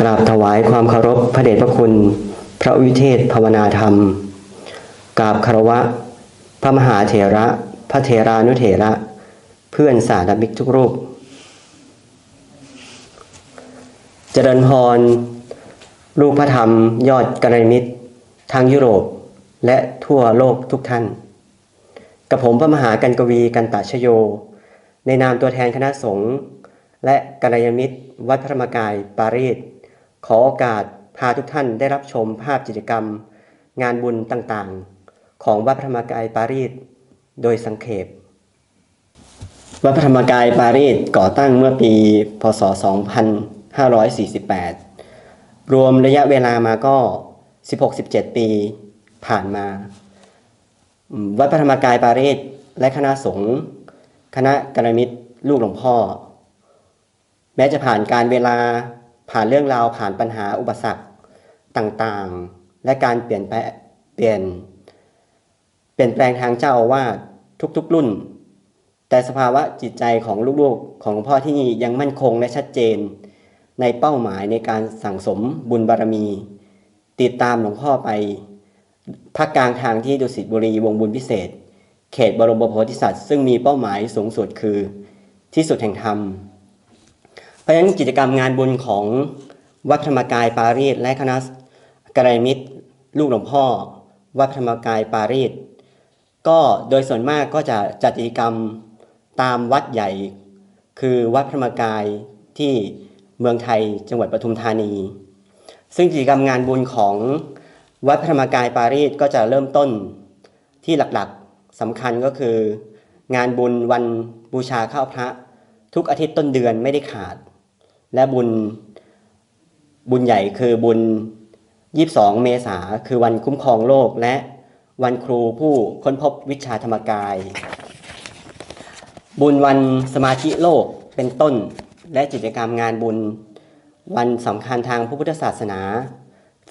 กราบถวายความเคารพพระเดชพระคุณ พระวิเทศภาวนาธรรม กราบคารวะ พระมหาเถระ พระเถรานุเถระ เพื่อนสาธมิกทุกรูป เจริญพร ลูกพระธรรมยอดกัลยาณมิตรทางยุโรปและทั่วโลกทุกท่าน กับผมพระมหากันกวีกันตะชโย ในนามตัวแทนคณะสงฆ์และกัลยาณมิตรวัดพระธรรมกายปารีส ขอโอกาสพาทุกท่านได้รับชมภาพกิจกรรม งานบุญต่างๆ ของวัดพระธรรมกายปารีสโดยสังเขปวัดพระธรรมกายปารีสก่อตั้งเมื่อปี พศ 2548 รวมระยะเวลามาก็ 16-17 ปีผ่านมา วัดพระธรรมกายปารีสและคณะสงฆ์คณะกรมิตรลูกหลวงพ่อ แม้จะผ่านการเวลา ผ่านเรื่องราวผ่านปัญหาอุปสรรคต่างๆ และการเปลี่ยนแปลงเปลี่ยน เปลี่ยนแปลงทางเจ้าอาวาสทุกๆรุ่น แต่สภาวะจิตใจของลูกๆของหลวงพ่อที่นี่ยังมั่นคงและชัดเจน ในเป้าหมายในการสั่งสมบุญบารมี ติดตามหลวงพ่อไปภาคกลางทางที่ดุสิตบุรีวงบุญพิเศษ เขตบรมโพธิสัตว์ซึ่งมีเป้าหมายสูงสุดคือที่สุดแห่งธรรม เพราะฉะนั้นกิจกรรมงานบุญของวัดธรรมกายปารีสและคณะกระไรมิตร ลูกหลวงพ่อ วัดธรรมกายปารีสก็โดยส่วนมากก็จะจัดกิจกรรมตามวัดใหญ่ คือวัดธรรมกายที่เมืองไทยจังหวัดปทุมธานี ซึ่งกิจกรรมงานบุญของวัดพระธรรมกายปารีสก็จะเริ่มต้นที่หลักๆสำคัญก็คือ งานบุญวันบูชาข้าวพระ ทุกอาทิตย์ต้นเดือนไม่ได้ขาด และบุญบุญใหญ่คือบุญ 22 เมษาคือวันคุ้มครองโลกและวันครูผู้ค้นพบวิชาธรรมกาย บุญวันสมาธิโลกเป็นต้น และกิจกรรมงานบุญ วันสำคัญทางพระพุทธศาสนา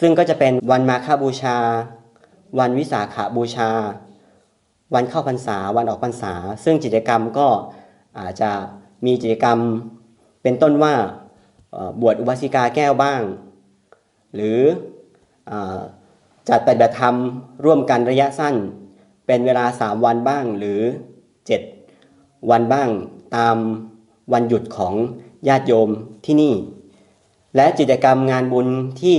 ซึ่งก็จะเป็นวันมาฆบูชา วันวิสาขาบูชา วันเข้าพรรษา วันออกพรรษา ซึ่งกิจกรรมก็อาจจะมีกิจกรรมเป็นต้นว่า บวชอุบาสิกาแก้วบ้าง หรือจัดปฏิบัติธรรมร่วมกันระยะสั้น เป็นเวลา 3 วันบ้างหรือ 7 วันบ้างตามวันหยุดของญาติโยมที่นี่ และกิจกรรมงานบุญที่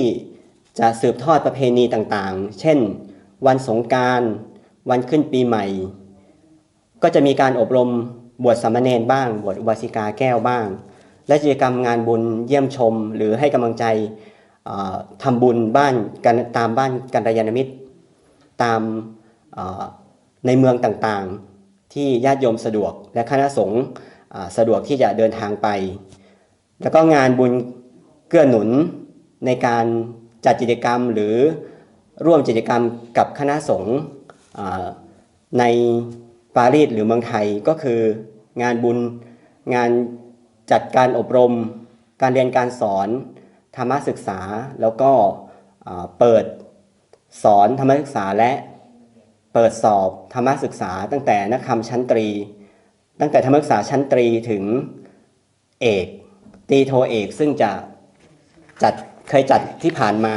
จะสืบทอดประเพณีต่างๆ เช่น วันสงการวันขึ้นปีใหม่ ก็จะมีการอบรมบวชสามเณรบ้าง บวชอุบาสิกาแก้วบ้าง และกิจกรรมงานบุญเยี่ยมชม หรือให้กำลังใจเอ่อทำบุญบ้านกันตามบ้านกันยาณมิตร ตามในเมืองต่างๆ ที่ญาติโยมสะดวกและคณะสงฆ์สะดวกที่จะเดินทางไป แล้วก็งานบุญเกื้อหนุนในการจัดกิจกรรมหรือร่วมกิจกรรมกับคณะสงฆ์ในปารีสหรือเมืองไทยก็คืองานบุญงาน จัดการอบรม การเรียนการสอนธรรมศึกษา แล้วก็เปิดสอนธรรมศึกษาและเปิดสอบธรรมศึกษา ตั้งแต่นักธรรมชั้นตรี ตั้งแต่ธรรมศึกษาชั้นตรีถึงเอกตีโทเอกซึ่งจะจัดเคยจัดที่ผ่านมา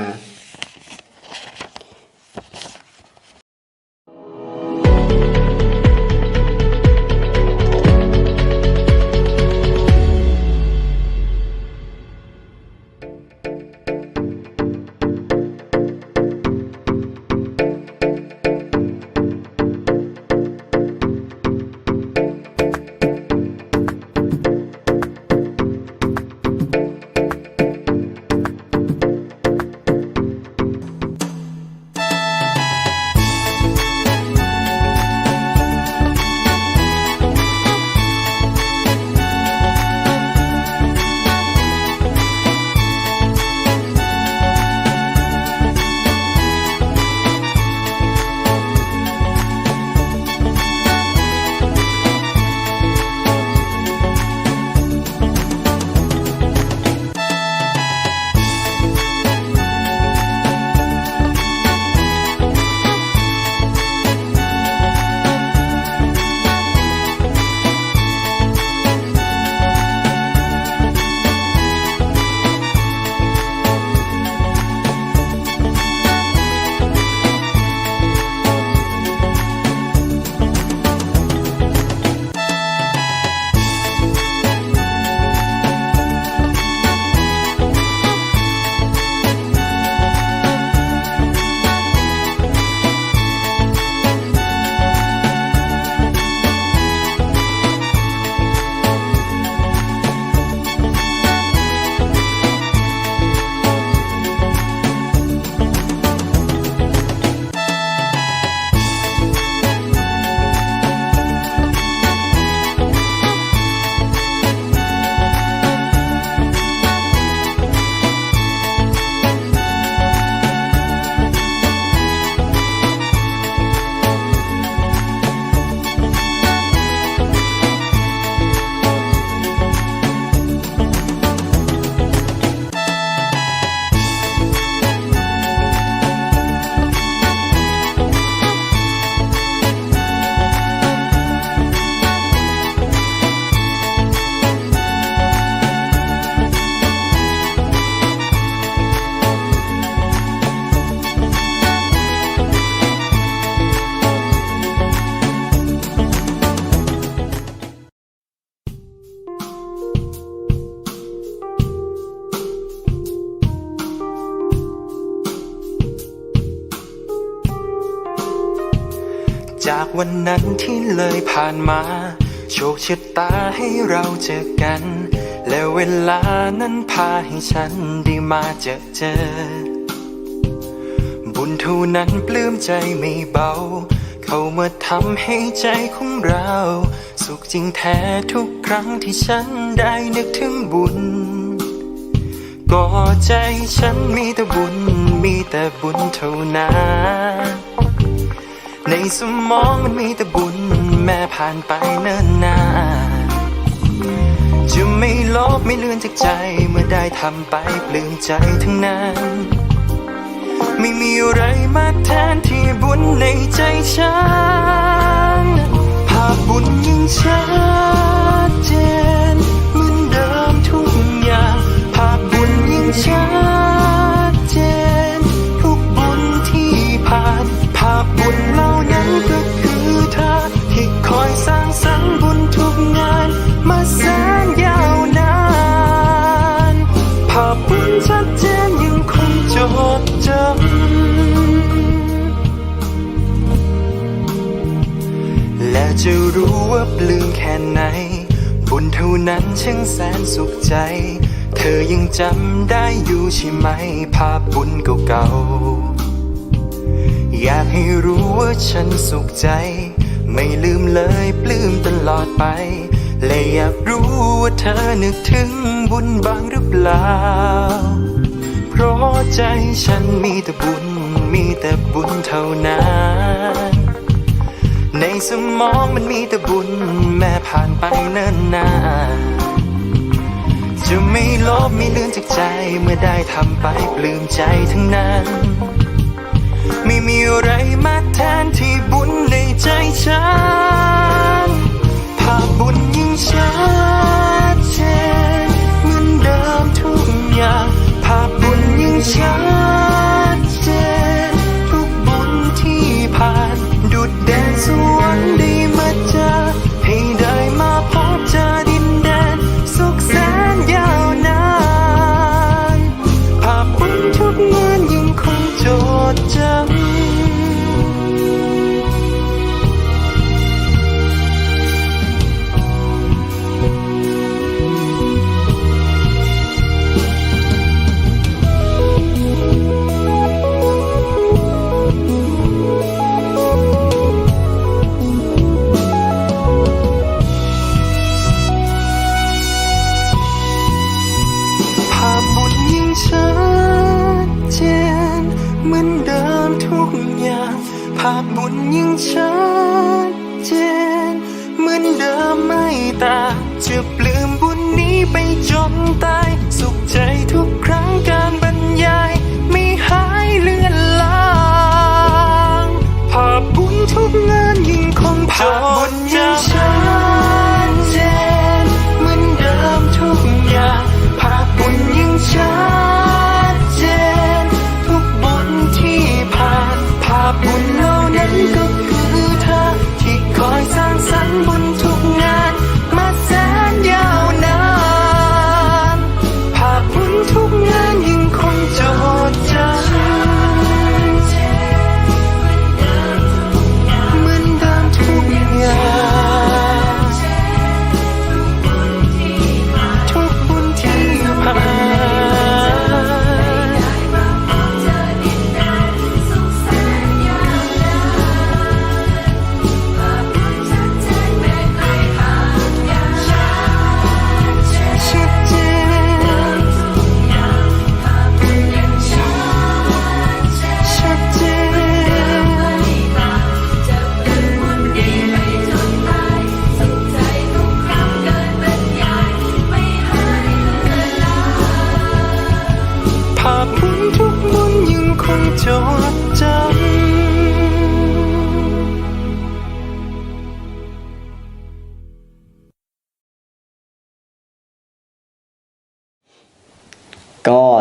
จากวันนั้นที่เลยผ่านมา โชคชะตาให้เราเจอกัน และเวลานั้นพาให้ฉันได้มาเจอเจอ บุญเท่านั้นปลื้มใจไม่เบา เขามาทำให้ใจของเรา สุขจริงแท้ทุกครั้งที่ฉันได้นึกถึงบุญก็ใจฉันมีแต่บุญมีแต่บุญเท่านั้น ในสมองมันมีแต่บุญแม่ผ่านไปเนิ่นนานจะไม่ลบไม่เลือนจากใจเมื่อได้ทำไปปลื้มใจทั้งนั้น ไม่มีอะไรมาแทนที่บุญในใจฉัน ว่าปลื้มแค่ไหน บุญเท่านั้นช่างแสนสุขใจ เธอยังจำได้อยู่ใช่ไหม ภาพบุญเก่าๆ อยากให้รู้ว่าฉันสุขใจ ไม่ลืมเลยปลื้มตลอดไป และอยากรู้ว่าเธอนึกถึงบุญบ้างหรือเปล่า เพราะใจฉันมีแต่บุญ มีแต่บุญเท่านั้น ในสมองมันมีแต่บุญแม้ผ่านไปเนิ่นนานจะไม่ลบไม่เลือนจากใจเมื่อได้ทำไปปลื้มใจทั้งนั้น ไม่มีอะไรมาแทนที่บุญในใจฉันภาพบุญยิ่งชัดเจนเหมือนเดิมทุกอย่างภาพบุญยิ่งชัด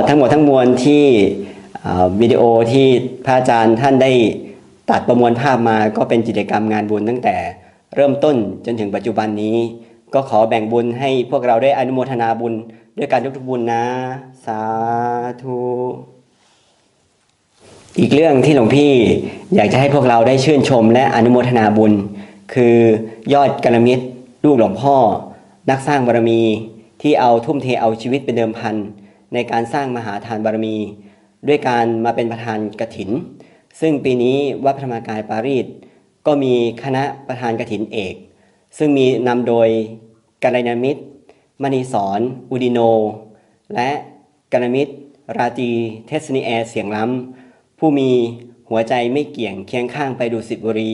ทั้งหมดทั้งมวลที่วิดีโอที่พระอาจารย์ท่านได้ตัดประมวลภาพมาก็เป็นกิจกรรมงานบุญตั้งแต่เริ่มต้นจนถึงปัจจุบันนี้ ก็ขอแบ่งบุญให้พวกเราได้อนุโมทนาบุญด้วยการยกทุกบุญนะ สาธุอีกเรื่องที่หลวงพี่อยากจะให้พวกเราได้ชื่นชมและอนุโมทนาบุญ คือยอดกรมิตรลูกหลวงพ่อ นักสร้างบารมีที่เอาทุ่มเทเอาชีวิตเป็นเดิมพัน ในการสร้างมหาทานบารมี ด้วยการมาเป็นประธานกฐิน ซึ่งปีนี้วัดพระธรรมกายปารีสก็มีคณะประธานกฐินเอก ซึ่งมีนำโดยกัลยาณมิตรมณีสอนอุดิโน และกัลยาณมิตร ราตีเทศนิแอร์เสียงล้ำ ผู้มีหัวใจไม่เกี่ยงเคียงข้างไปดูสิบบุรี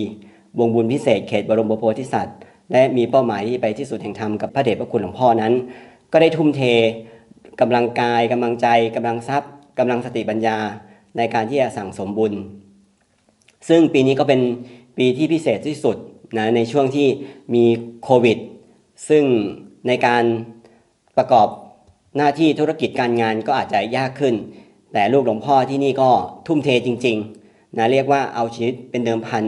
วงบุญพิเศษเขตบรมโพธิสัตว์ และมีเป้าหมายที่ไปที่สุดแห่งธรรมกับพระเดชพระคุณหลวงพ่อนั้น ก็ได้ทุ่มเท กำลังกายกำลังใจกำลังทรัพย์กำลังสติปัญญาในการที่จะสั่งสมบุญ ซึ่งปีนี้ก็เป็นปีที่พิเศษที่สุดนะในช่วงที่มีโควิด ซึ่งในการประกอบหน้าที่ธุรกิจการงานก็อาจจะยากขึ้น แต่ลูกหลวงพ่อที่นี่ก็ทุ่มเทจริงๆนะเรียกว่าเอาชีวิตเป็นเดิมพัน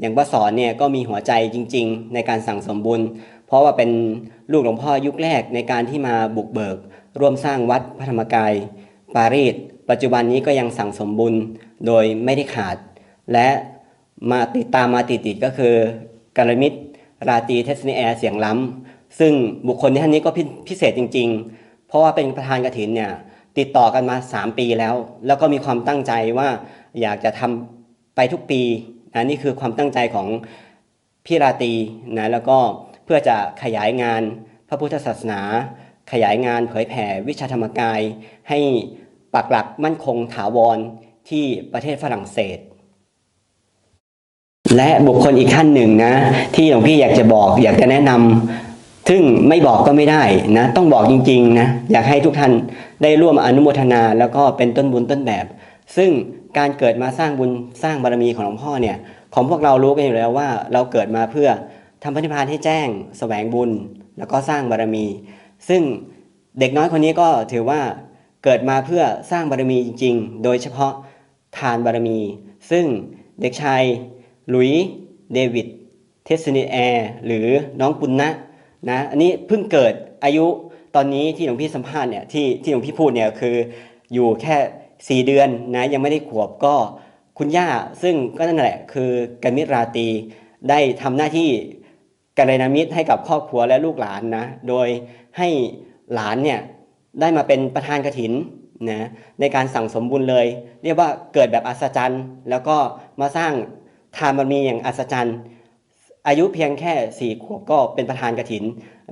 อย่างป้าสอนเนี่ยก็มีหัวใจจริง ๆ ในการสั่งสมบุญ เพราะว่าเป็นลูกหลวงพ่อยุคแรกในการที่มาบุกเบิก ร่วมสร้างวัดพระธรรมกาย ปารีสปัจจุบันนี้ก็ยังสั่งสมบุญโดยไม่ได้ขาด และมาติดตามมาติดติดก็คือการมิตรราตีเทสเนแอร์เสียงล้ำ ซึ่งบุคคลท่านนี้ก็พิพิเศษจริง ๆ เพราะว่าเป็นประธานกฐินเนี่ยติดต่อกันมา 3 ปีแล้ว แล้วก็มีความตั้งใจว่าอยากจะทำไปทุกปีนะนี่คือความตั้งใจของพี่ราตีนะแล้วก็เพื่อจะขยายงานพระพุทธศาสนา ขยายงานเผยแผ่วิชาธรรมกาย ให้ปักหลักมั่นคงถาวรที่ประเทศฝรั่งเศส และบุคคลอีกท่านหนึ่งนะ ที่หลวงพี่อยากจะบอกอยากจะแนะนำซึ่งไม่บอกก็ไม่ได้นะ ต้องบอกจริงๆนะอยากให้ทุกท่านได้ร่วมอนุโมทนาแล้วก็เป็นต้นบุญต้นแบบ ซึ่งการเกิดมาสร้างบุญสร้างบารมีของหลวงพ่อเนี่ย ของพวกเรารู้กันอยู่แล้วว่าเราเกิดมาเพื่อทำพระนิพพานให้แจ้งแสวงบุญ แล้วก็สร้างบารมี ซึ่งเด็กน้อยคนนี้ก็ถือว่าเกิดมาเพื่อสร้างบารมีจริง ๆ โดยเฉพาะทานบารมี ซึ่งเด็กชายหลุยเดวิดเทสเนแอร์หรือน้องปุณณะนะอันนี้เพิ่งเกิดอายุตอนนี้ที่หลวงพี่สัมภาษณ์เนี่ยที่ที่หลวงพี่พูดเนี่ยคืออยู่แค่ 4 เดือนนะยังไม่ได้ขวบก็คุณย่าซึ่งก็นั่นแหละคือกันมิตรราตีได้ทำหน้าที่กัลยาณมิตรให้กับครอบครัวและลูกหลานนะโดย ให้หลานเนี่ยได้มาเป็นประธานกฐินนะในการสั่งสมบุญเลย เรียกว่าเกิดแบบอัศจรรย์ แล้วก็มาสร้างทานบารมีอย่างอัศจรรย์ อายุเพียงแค่สี่ขวบก็เป็นประธานกฐิน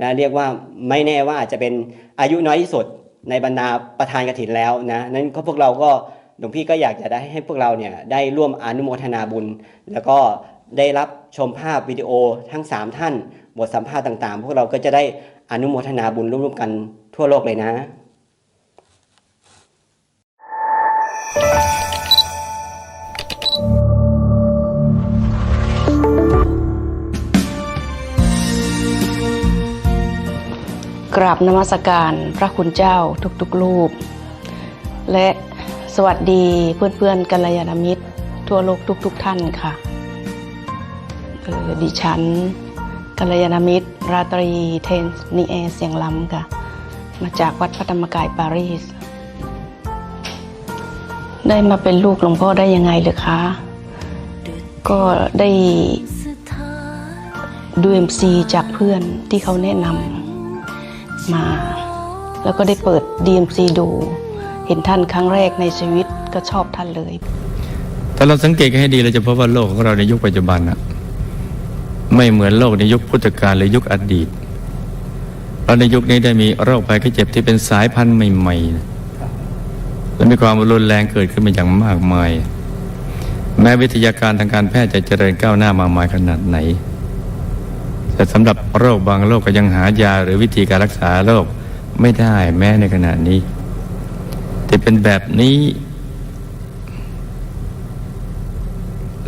นะเรียกว่าไม่แน่ว่าอาจจะเป็นอายุน้อยที่สุดในบรรดาประธานกฐินแล้วนะนั้นก็พวกเราก็หลวงพี่ก็อยากจะได้ให้พวกเราเนี่ยได้ร่วมอนุโมทนาบุญ แล้วก็ได้รับชมภาพวิดีโอทั้ง 3 ท่าน บทสัมภาษณ์ต่าง ๆ พวกเราก็จะได้อนุโมทนาบุญร่วมๆกันทั่วโลกเลยนะกราบนมัสการพระคุณเจ้าทุกๆรูป และสวัสดีเพื่อนๆกัลยาณมิตร ทั่วโลกทุกๆท่านค่ะดิฉัน กัลยาณมิตร ราตรีเทนนิเอเสียงล้ำค่ะ มาจากวัดพระธรรมกายปารีส ได้มาเป็นลูกหลวงพ่อได้ยังไงเลยคะ ก็ได้ดูเอ็มซีจากเพื่อนที่เขาแนะนำมา แล้วก็ได้เปิด DMC ดู เห็นท่านครั้งแรกในชีวิตก็ชอบท่านเลย ถ้าเราสังเกตกันให้ดีเราจะพบว่าโลกของเราในยุคปัจจุบันอะ ไม่เหมือนโลกในยุคพุทธกาลหรือยุคอดีต เพราะในยุคนี้ได้มีโรคภัยไข้เจ็บที่เป็นสายพันธุ์ใหม่ๆ และมีความรุนแรงเกิดขึ้นมาอย่างมากมาย แม้วิทยาการทางการแพทย์จะเจริญก้าวหน้ามากมายขนาดไหน แต่สำหรับโรคบางโรคก็ยังหายาหรือวิธีการรักษาโรคไม่ได้แม้ในขณะนี้ที่เป็นแบบนี้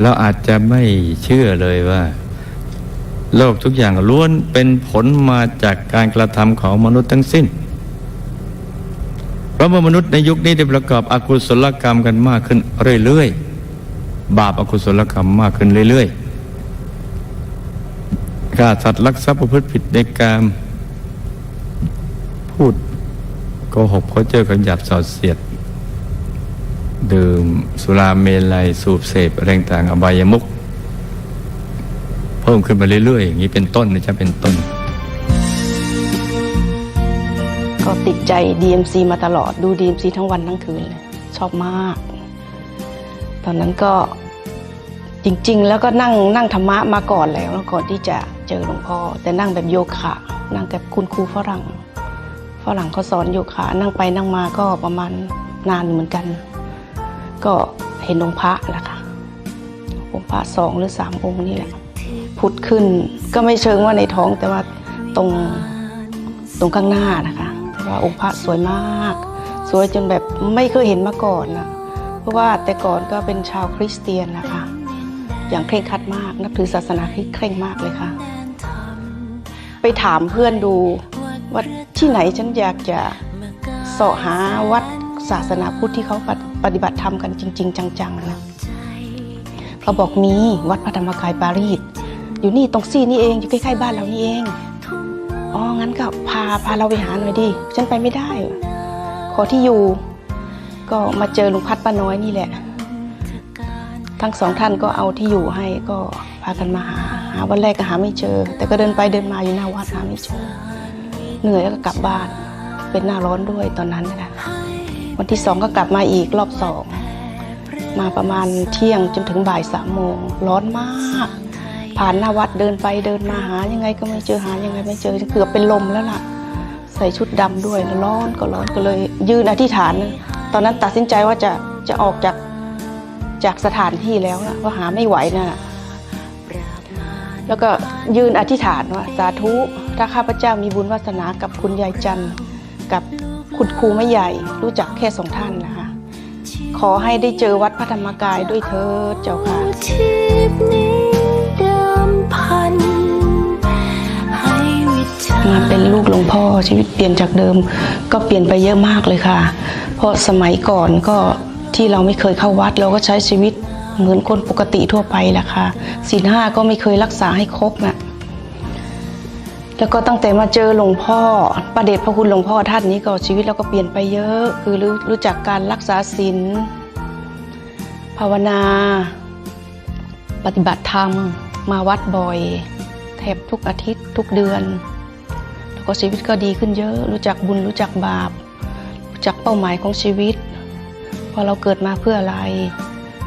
เราอาจจะไม่เชื่อเลยว่า โลกทุกอย่างล้วนเป็นผลมาจากการกระทำของมนุษย์ทั้งสิ้น เพราะว่ามนุษย์ในยุคนี้ได้ประกอบอกุศลกรรมกันมากขึ้นเรื่อยๆ บาปอากุศลกรรมมากขึ้นเรื่อยๆฆ่าสัตว์ลักทรัพย์ประพฤติผิดในกามพูดโกหกเพ้อเจอกันหยาบสอดเสียด ดื่มสุราเมลัยสูบเสพแรงต่างอบายมุข พิ่มขึ้นมาเรื่อยๆ อย่างนี้เป็นต้นนะจ๊ะเป็นต้น ก็ติดใจ DMC มาตลอดดู DMC ทั้งวันทั้งคืนเลย ชอบมาก ตอนนั้นก็จริง ๆ แล้วก็นั่งนั่งธรรมะมาก่อนแล้วก่อนที่จะเจอหลวงพ่อ แต่นั่งแบบโยคะนั่งกับคุณครูฝรั่งฝรั่งเขาสอนโยคะนั่งไปนั่งมาก็ประมาณนานเหมือนกัน ก็เห็นองค์พระแหละค่ะองค์พระสองหรือสามองค์นี่แหละ พุทธขึ้น ก็ไม่เชิงว่าในท้องแต่ว่าตรงตรงข้างหน้านะคะว่าองค์พระสวยมาก สวยจนแบบไม่เคยเห็นมาก่อนนะเพราะว่าแต่ก่อนก็เป็นชาวคริสเตียนนะคะ อย่างเคร่งครัดมาก นับถือศาสนาคริสต์เคร่งมากเลยค่ะ ไปถามเพื่อนดูว่าที่ไหนฉันอยากจะเสาะหาวัดศาสนาพุทธที่เขาปฏิบัติธรรมกันจริง ๆ จังๆนะเขาบอกมีวัดพระธรรมกายปารีส อยู่นี่ตรงซี่นี่เองอยู่ใกล้ๆบ้านเรานี่เองอ๋องั้นก็พาพาเราไปหาหน่อยดิฉันไปไม่ได้ ขอที่อยู่ ก็มาเจอลุงพัดป้าน้อยนี่แหละ ทั้งสองท่านก็เอาที่อยู่ให้ก็พากันมาหาหาวันแรกก็หาไม่เจอ แต่ก็เดินไปเดินมาอยู่หน้าวัดหาไม่เจอเหนื่อยแล้วก็กลับบ้าน เป็นหน้าร้อนด้วยตอนนั้นนะคะวันที่สองก็กลับมาอีกรอบสองมาประมาณเที่ยงจนถึงบ่ายสามโมงร้อนมาก ผ่านหน้าวัดเดินไปเดินมาหายังไงก็ไม่เจอหายังไงไม่เจอเกือบเป็นลมแล้วล่ะ ใส่ชุดดำด้วยร้อนก็ร้อนก็เลยยืนอธิษฐาน ตอนนั้นตัดสินใจว่าจะจะออกจากจากสถานที่แล้วนะว่าหาไม่ไหวนะ่ะแล้วก็ยืนอธิษฐานว่าสาธุถ้าข้าพเจ้ามีบุญวาสนากับคุณยายจันทร์กับคุณครูไม่ใหญ่ รู้จักแค่สองท่านนะคะ ขอให้ได้เจอวัดพระธรรมกายด้วยเถิดเจ้าค่ะ มาเป็นลูกหลวงพ่อชีวิตเปลี่ยนจากเดิม ก็เปลี่ยนไปเยอะมากเลยค่ะ เพราะสมัยก่อนก็ที่เราไม่เคยเข้าวัดเราก็ใช้ชีวิตเหมือนคนปกติทั่วไปแหละค่ะศีลห้าก็ไม่เคยรักษาให้ครบน่ะแล้วก็ตั้งแต่มาเจอหลวงพ่อ ประเดชพระคุณหลวงพ่อท่านนี้ก็ชีวิตเราก็เปลี่ยนไปเยอะ คือรู้รู้จักการรักษาศีลภาวนา ปฏิบัติธรรม มาวัดบ่อย แทบทุกอาทิตย์ทุกเดือน ก็ชีวิตก็ดีขึ้นเยอะ รู้จักบุญรู้จักบาป รู้จักเป้าหมายของชีวิต ว่าเราเกิดมาเพื่ออะไร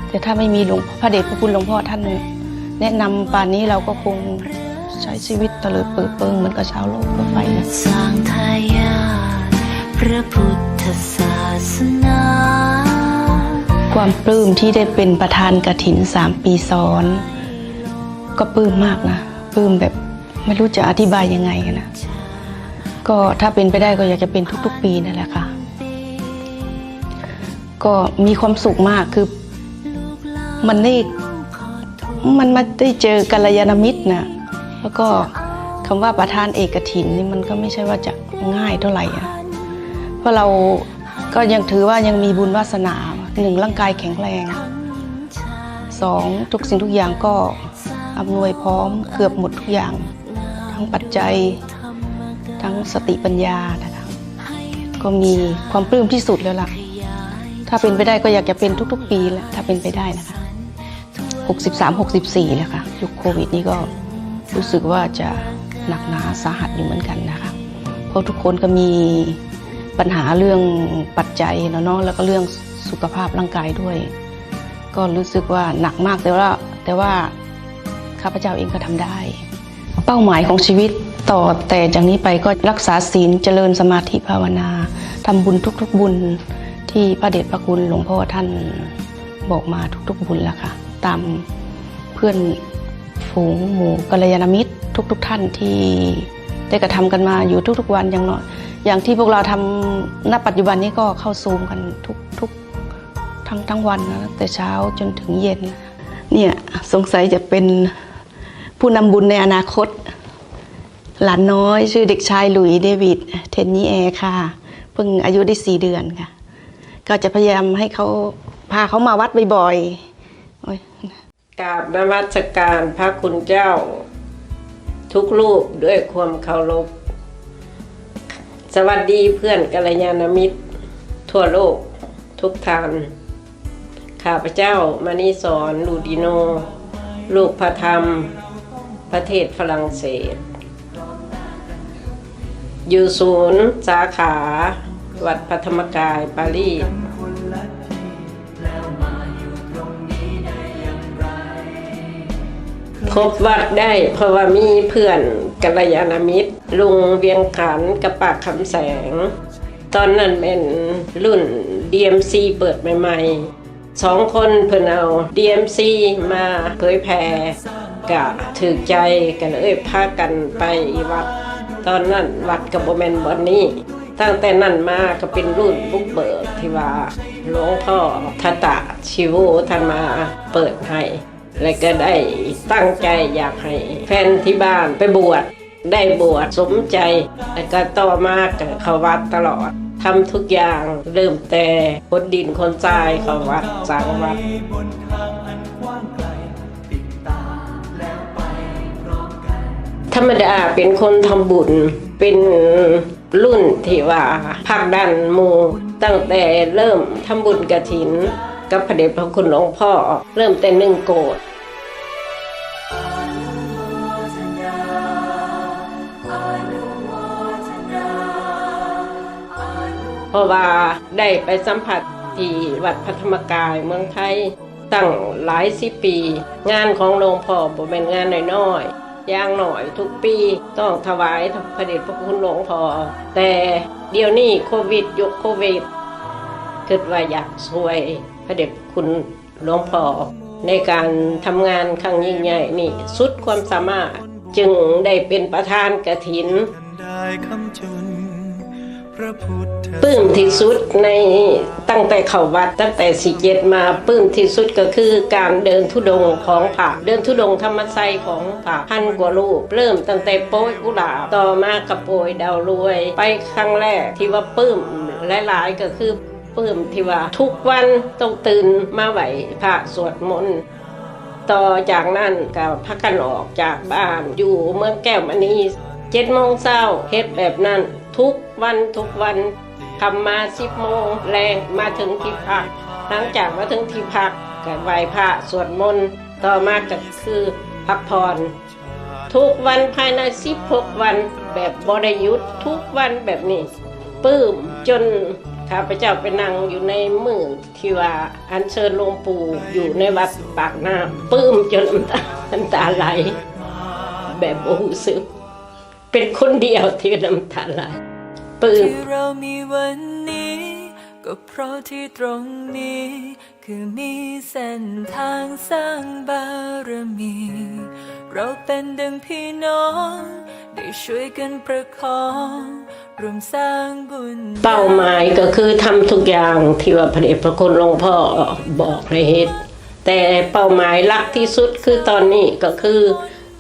แต่ถ้าไม่มีหลวงพระเดชพระคุณหลวงพ่อท่าน แนะนำป่านนี้เราก็คงใช้ชีวิตเตลิดเปิดเปิงเหมือนกับชาวโลกทั่วไปนะสร้างทายาพระพุทธศาสนาความปลื้มที่ได้เป็นประธานกระถินสามปีซ้อน ก็ปลื้มมากนะปลื้มแบบไม่รู้จะอธิบายยังไงนะ ก็ถ้าเป็นไปได้ก็อยากจะเป็นทุกๆ ปีนั่นแหละค่ะ ก็มีความสุขมากคือมันได้มันมาได้เจอกัลยาณมิตรนะแล้วก็คำว่าประธานเอกถินนี่มันก็ไม่ใช่ว่าจะง่ายเท่าไหร่อะเพราะเราก็ยังถือว่ายังมีบุญวาสนาหนึ่งร่างกายแข็งแรงสองทุกสิ่งทุกอย่างก็อำนวยพร้อมเกือบหมดทุกอย่าง ทั้งปัจจัย ทั้งสติปัญญานะคะก็มีความปลื้มที่สุดแล้วล่ะ ถ้าเป็นไปได้ก็อยากจะเป็นทุก ๆ ปีแหละถ้าเป็นไปได้นะคะ 63 64แล้วค่ะยุคโควิดนี่ก็รู้สึกว่าจะหนักหนาสาหัสอยู่เหมือนกันนะคะ เพราะทุกคนก็มีปัญหาเรื่องปัจจัยเนาะนะแล้วก็เรื่องสุขภาพร่างกายด้วย ก็รู้สึกว่าหนักมากแต่ว่าแต่ว่าข้าพเจ้าเองก็ทำได้ เป้าหมายของชีวิต ต่อแต่จากนี้ไปก็รักษาศีลเจริญสมาธิภาวนาทำบุญทุกๆบุญที่พระเดชพระคุณหลวงพ่อท่านบอกมาทุกๆบุญแล้วค่ะ ตามเพื่อนฝูงหมู่กัลยาณมิตรทุก ๆ ท่านที่ได้กระทำกันมาอยู่ทุก ๆ วันอย่างน้อยอย่างที่พวกเราทำณปัจจุบันนี้ก็เข้าซูมกันทุกๆทั้งทั้งวันนะแต่เช้าจนถึงเย็น เนี่ยสงสัยจะเป็นผู้นำบุญในอนาคต หลานน้อยชื่อเด็กชายหลุยส์เดวิดเทนนี่แอร์ค่ะ เพิ่งอายุได้สี่เดือนค่ะ ก็จะพยายามให้เขาพาเขามาวัดบ่อยๆกราบนมัสการพระคุณเจ้า ทุกรูปด้วยความเคารพ สวัสดีเพื่อนกัลยาณมิตร ทั่วโลกทุกทานข้าพเจ้ามณีสอนลูดิโน ลูกพระธรรม ประเทศฝรั่งเศส อยู่ศูนย์สาขา วัดพระธรรมกายปารีสพบวัดได้เพราะว่ามีเพื่อนกัลยาณมิตร ลุงเวียงขันกับปากคำแสง ตอนนั้นเป็นรุ่น DMC เปิดใหม่ๆสองคนเพิ่นเอา DMC มาเผยแผ่กะถือใจกันเอ้ยพากันไปวัด ตอนนั้นวัดกับโบแมนบอนนี้ตั้งแต่นั้นมาก็เป็นรุ่นบุกเบิกที่ว่าหลวงพ่อทัตตะชิวท่านมาเปิดให้และก็ได้ตั้งใจอยากให้แฟนที่บ้านไปบวชได้บวชสมใจ แล้วก็ต่อมาก็เข้าวัดตลอดทำทุกอย่างเริ่มแต่คนดินคนทรายเข้าวัดสร้างวัด รรมดาเป็นคนทำบุญ เป็นรุ่นที่ว่าพักดันมูตั้งแต่เริ่มทำบุญกระถิน กับพระเดชพระคุณหลวงพ่อ เริ่มแต่หนึ่งโกดเพราะว่าได้ไปสัมผัสที่วัดพระธรรมกายเมืองไทยตั้งหลายสิบปี งานของหลวงพ่อบ่เป็นงานน้อยๆ อย่างหน่อยทุกปีต้องถวายพระเดชพระคุณหลวงพ่อแต่เดี๋ยวนี้โควิดยุคโควิดคิดว่าอยากช่วยพระเดชคุณหลวงพ่อในการทำงานครั้งยิ่งใหญ่นี่สุดความสามารถจึงได้เป็นประธานกระถินได้คำจุน ปลื้มที่สุดในตั้งแต่เขาวัดตั้งแต่สีเจ็ดมาปลื้มที่สุดก็คือการเดินทุดงของผ่าเดินทุดงธรรมไซของผ่าพันกว่าลูกเริ่มตั้งแต่โป้ยกุหลาบต่อมากับโปยดาวรวย ไปครั้งแรกที่ว่าปลื้มหลายๆก็คือปลื้มที่ว่าทุกวันต้องตื่นมาไหวพระสวดมนต์ต่อจากนั้นก็พักกันออกจากบ้านอยู่เมืองแก้วมณีเจ็ดโมงเช้าเฮ็ดแบบนั้นทุกวันทุกวันทำมาสิบโมงแรงมาถึงที่พัก หลังจากมาถึงที่พักก็ไหว้พระสวดมนต์ต่อมาก็คือพักผ่อนทุกวันภายในสิบหกวันแบบบริยุทธ์ทุกวันแบบนี้ปื้มจนข้าพเจ้าไปนั่งอยู่ในมือที่ว่าอัญเชิญหลวงปู่อยู่ในวัดปากน้ำปื้มจนน้ำตาไหล แบบโอ้โหสึก เป็นคนเดียวที่น้ำตาไหลปลื้มที่เรามีวันนี้ ก็เพราะที่ตรงนี้ คือมีเส้นทางสร้างบารมี เราเป็นดังพี่น้อง ได้ช่วยกันประคองรวมสร้างบุญ เป้าหมายก็คือทำทุกอย่างที่ว่าพระเดชพระคุณหลวงพ่อบอกให้เฮ็ดแต่เป้าหมายหลักที่สุดคือตอนนี้ก็คือ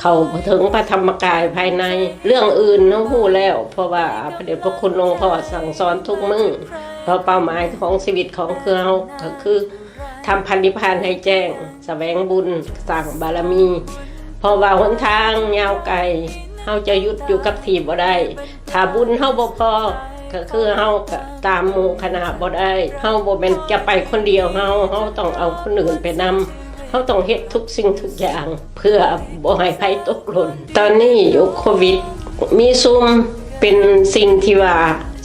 เขาถึงพระธรรมกายภายใน เรื่องอื่นเขาพูดแล้ว เพราะว่าพระเดชพระคุณหลวงพ่อสั่งสอนทุกมือเพราะเป้าหมายของชีวิตของคือเราก็คือทำพันธิพานให้แจ้งแสวงบุญสั่งบารมี เพราะว่าหนทางยาวไกลเฮาจะยุดอยู่กับที่บ่ได้ถ้าบุญเฮาบ่พอก็คือเฮาตามหมู่คณะบ่ได้เฮาบ่แม่นจะไปคนเดียวเฮาเฮาต้องเอาคนอื่นไปนำ เฮาต้องเฮ็ดทุกสิ่งทุกอย่าง เพื่อบ่ให้ภัยตกหล่น ตอนนี้อยู่โควิด มีซุมเป็นสิ่งที่ว่า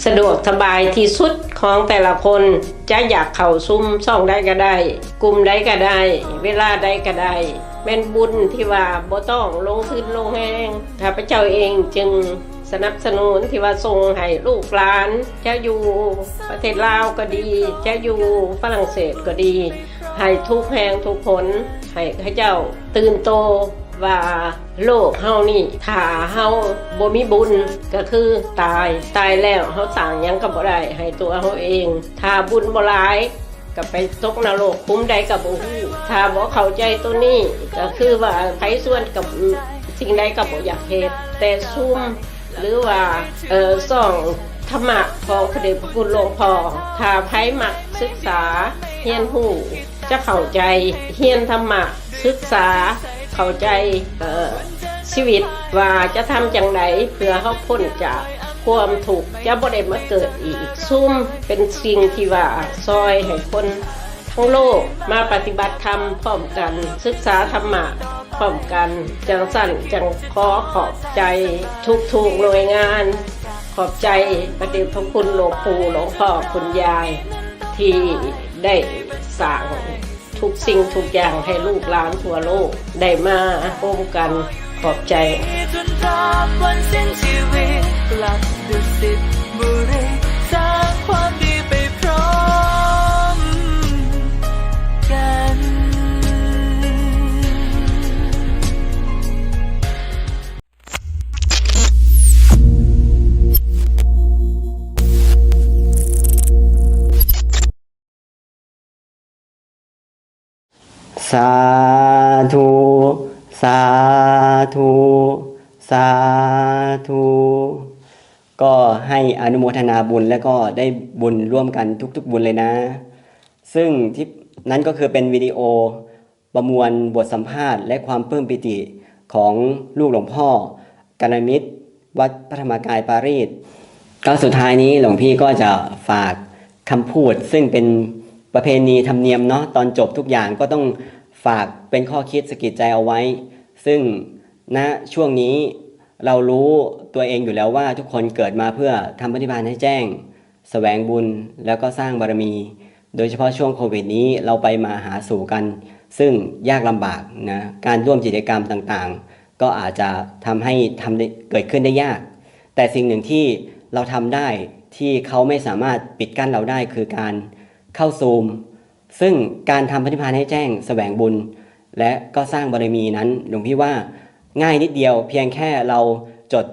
สะดวกสบายที่สุดของแต่ละคนจะอยากเข้าซุมช่องได้ก็ได้ กลุ่มใดก็ได้ เวลาใดก็ได้เป็นบุญที่ว่าบ่ต้องลงทุนลงแหงข้าพเจ้าเองจึงสนับสนุนที่ว่าส่งให้ลูกหลาน จะอยู่ประเทศลาวก็ดี จะอยู่ฝรั่งเศสก็ดี ให้ทุกแห่งทุกผลให้ข้าเจ้าตื่นโตว่าโลกเฮานี่ถ้าเฮาบ่มีบุญก็คือตายตายแล้วเฮาสั่งยังก็บ่ได้ให้ตัวเฮาเองถ้าบุญบ่หลายก็ไปตกนรกคุ้มใดกับบ่ฮู้ถ้าบ่เข้าใจตัวนี้ก็คือว่าไผส่วนกับสิ่งใดก็บ่อยากเฮ็ดแต่ซุ่มหรือว่าเอ่อส่องธรรมะของพระเดชพระคุณหลวงพ่อถ้าไผมักศึกษาเรียนรู้ จะเข้าใจเรียนธรรมะศึกษา เข้าใจเอ่อชีวิตว่าจะทำจังไดเพื่อเฮาพ้นจากความถูกข์จะบ่ได้มาเกิดอีกซุ่มเป็นสิ่งที่ว่าซอยให้คนททั้งโลกมาปฏิบัติธรรมพร้อมกันศึกษาธรรมะพร้อมกันจังสั่นจังขอขอบใจทุกทุกๆหน่วยงาน ขอบใจประเดชพระคุณหลวงปู่หลวงพ่อคุณยาย ที่ ได้สร้างทุกสิ่งทุกอย่างให้ลูกหลานทั่วโลก ได้มาร่วมกันขอบใจจนรอบวันสิ้นชีวิตกลับดุสิตบุรีสร้างความาธุสาธุสาธุก็ให้อนุโมทนาบุญแล้วก็ได้บุญร่วมกันทุก ๆ บุญเลยนะ ซึ่งที่นั้นก็คือเป็นวิดีโอประมวลบทสัมภาษณ์และความปลื้มปิติของลูกหลวงพ่อกัลมิตร วัดพระธรรมกายปารีสก็สุดท้ายนี้หลวงพี่ก็จะฝากคำพูดซึ่งเป็นประเพณีธรรมเนียมเนาะตอนจบทุกอย่างก็ต้อง ฝากเป็นข้อคิดสะกิดใจเอาไว้ ซึ่งณช่วงนี้เรารู้ตัวเองอยู่แล้วว่าทุกคนเกิดมาเพื่อทำปฏิบัติให้แจ้งแสวงบุญแล้วก็สร้างบารมี โดยเฉพาะช่วงโควิดนี้เราไปมาหาสู่กัน ซึ่งยากลำบากนะการร่วมกิจกรรมต่างๆ ก็อาจจะทำให้ทำเกิดขึ้นได้ยาก แต่สิ่งหนึ่งที่เราทำได้ที่เขาไม่สามารถปิดกั้นเราได้คือการเข้าซูม ซึ่งการทำปฏิภาณให้แจ้งแสวงบุญ และก็สร้างบารมีนั้นหลวงพี่ว่าง่ายนิดเดียวเพียงแค่เราจด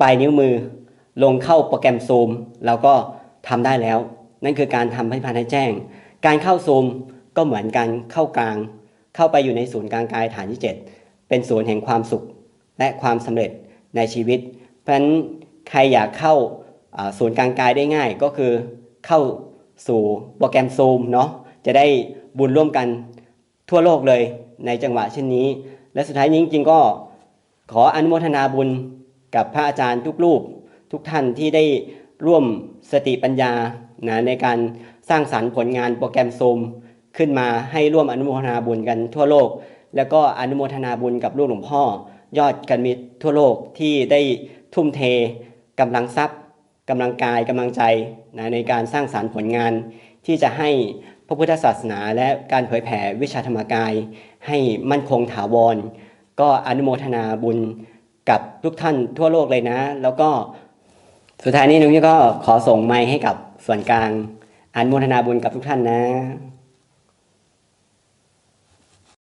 ปลายนิ้วมือ ลงเข้าโปรแกรมซูมเราก็ทำได้แล้ว นั่นคือการทำปฏิภาณให้แจ้ง การเข้าซูมก็เหมือนการเข้ากลาง เข้าไปอยู่ในศูนย์กลางกายฐานที่ 7 เป็นศูนย์แห่งความสุข และความสำเร็จในชีวิต เพราะฉะนั้นใครอยากเข้าศูนย์กลางกายได้ง่ายก็คือเข้า สู่โปรแกรมซูมเนาะจะได้บุญร่วมกันทั่วโลกเลยในจังหวะเช่นนี้ และสุดท้ายนี้จริงๆก็ขออนุโมทนาบุญกับพระอาจารย์ทุกรูป ทุกท่านที่ได้ร่วมสติปัญญานะในการสร้างสรรค์ผลงานโปรแกรมซูมขึ้นมาให้ร่วมอนุโมทนาบุญกันทั่วโลก แล้วก็อนุโมทนาบุญกับลูกหลวงพ่อ ยอดกันมิตรทั่วโลกที่ได้ทุ่มเทกำลังทรัพย์ กำลังกายกำลังใจนะในการสร้างสารรค์ผลงาน ที่จะให้พระพุทธศาสนา และการเผยแผ่วิชาธรรมกาย ให้มั่นคงถาวร ก็อนุโมทนาบุญกับทุกท่านทั่วโลกเลยนะ แล้วก็สุดท้ายนี้นุ้ยก็ขอส่งไม้ให้กับส่วนกลางอนุโมทนาบุญกับทุกท่านนะ